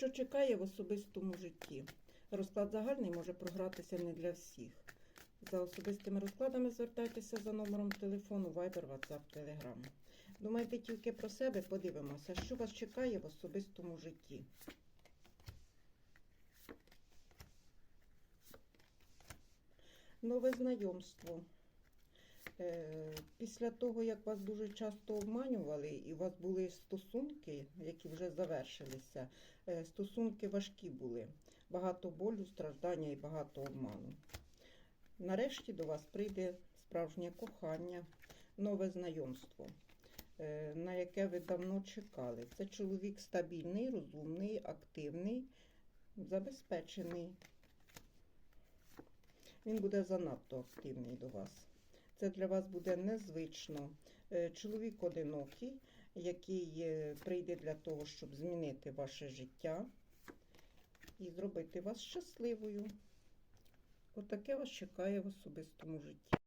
Що чекає в особистому житті? Розклад загальний може програтися не для всіх. За особистими розкладами звертайтеся за номером телефону Viber, WhatsApp, Telegram. Думайте тільки про себе, подивимося, що вас чекає в особистому житті. Нове знайомство. Е, Після того, як вас дуже часто обманювали, і у вас були стосунки, які вже завершилися, е, стосунки важкі були. Багато болю, страждання і багато обману. Нарешті до вас прийде справжнє кохання, нове знайомство, е, на яке ви давно чекали. Це чоловік стабільний, розумний, активний, забезпечений. Він буде занадто активний до вас. Це для вас буде незвично. Е, Чоловік одинокий, який е, прийде для того, щоб змінити ваше життя і зробити вас щасливою. Отаке вас чекає в особистому житті.